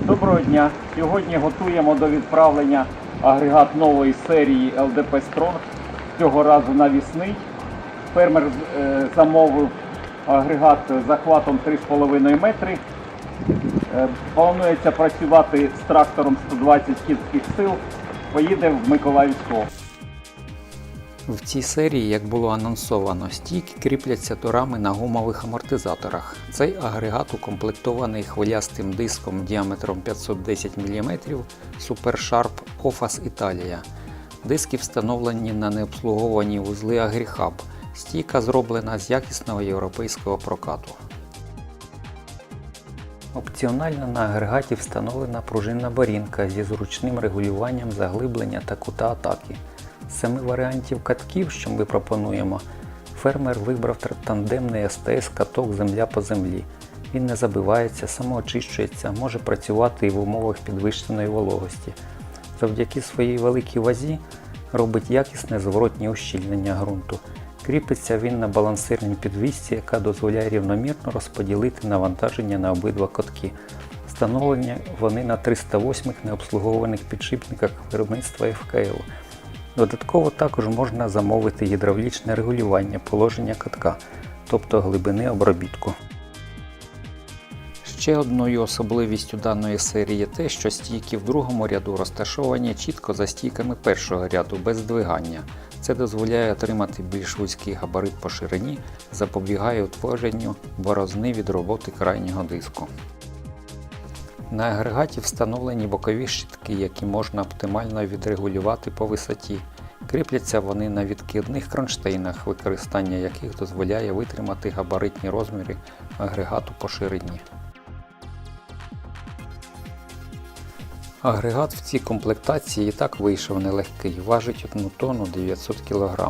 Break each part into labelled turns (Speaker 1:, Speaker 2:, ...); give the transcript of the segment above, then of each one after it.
Speaker 1: Доброго дня! Сьогодні готуємо до відправлення агрегат нової серії ЛДП Стронг. Цього разу навісний. Фермер е, замовив агрегат захватом 3,5 метри. Е, Планується працювати з трактором 120 кінських сил. Поїде в Миколаївську.
Speaker 2: В цій серії, як було анонсовано, стійки кріпляться до рами на гумових амортизаторах. Цей агрегат укомплектований хвилястим диском діаметром 510 мм Super Sharp OFAS Italia. Диски встановлені на необслуговані вузли Агріхаб. Стійка зроблена з якісного європейського прокату. Опціонально на агрегаті встановлена пружинна борінка зі зручним регулюванням заглиблення та кута атаки. Семи варіантів катків, що ми пропонуємо, фермер вибрав тандемний СТС каток земля по землі. Він не забивається, самоочищується, може працювати і в умовах підвищеної вологості. Завдяки своїй великій вазі робить якісне зворотнє ущільнення ґрунту. Кріпиться він на балансирній підвісці, яка дозволяє рівномірно розподілити навантаження на обидва котки. Встановлені вони на 308 необслугованих підшипниках виробництва FKL. Додатково також можна замовити гідравлічне регулювання положення катка, тобто глибини обробітку. Ще одною особливістю даної серії те, що стійки в другому ряду розташовані чітко за стійками першого ряду без здвигання. Це дозволяє отримати більш вузький габарит по ширині, запобігає утворенню борозни від роботи крайнього диску. На агрегаті встановлені бокові щитки, які можна оптимально відрегулювати по висоті. Кріпляться вони на відкидних кронштейнах, використання яких дозволяє витримати габаритні розміри агрегату по ширині. Агрегат в цій комплектації і так вийшов нелегкий, важить 1 тонну 900 кг.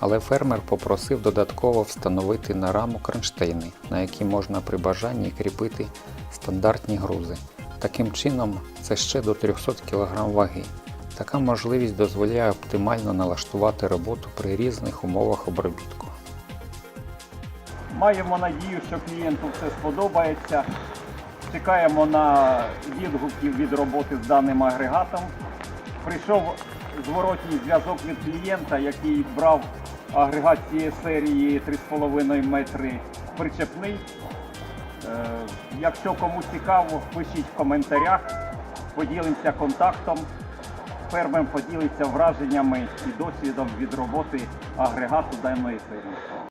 Speaker 2: Але фермер попросив додатково встановити на раму кронштейни, на які можна при бажанні кріпити стандартні грузи. Таким чином, це ще до 300 кг ваги. Така можливість дозволяє оптимально налаштувати роботу при різних умовах обробітку.
Speaker 1: Маємо надію, що клієнту все сподобається. Чекаємо на відгуків від роботи з даним агрегатом. Прийшов зворотній зв'язок від клієнта, який брав агрегат цієї серії 3,5 метри причепний. Е, Якщо кому цікаво, пишіть в коментарях, поділимося контактом. Фермер поділиться враженнями і досвідом від роботи агрегату даної серії.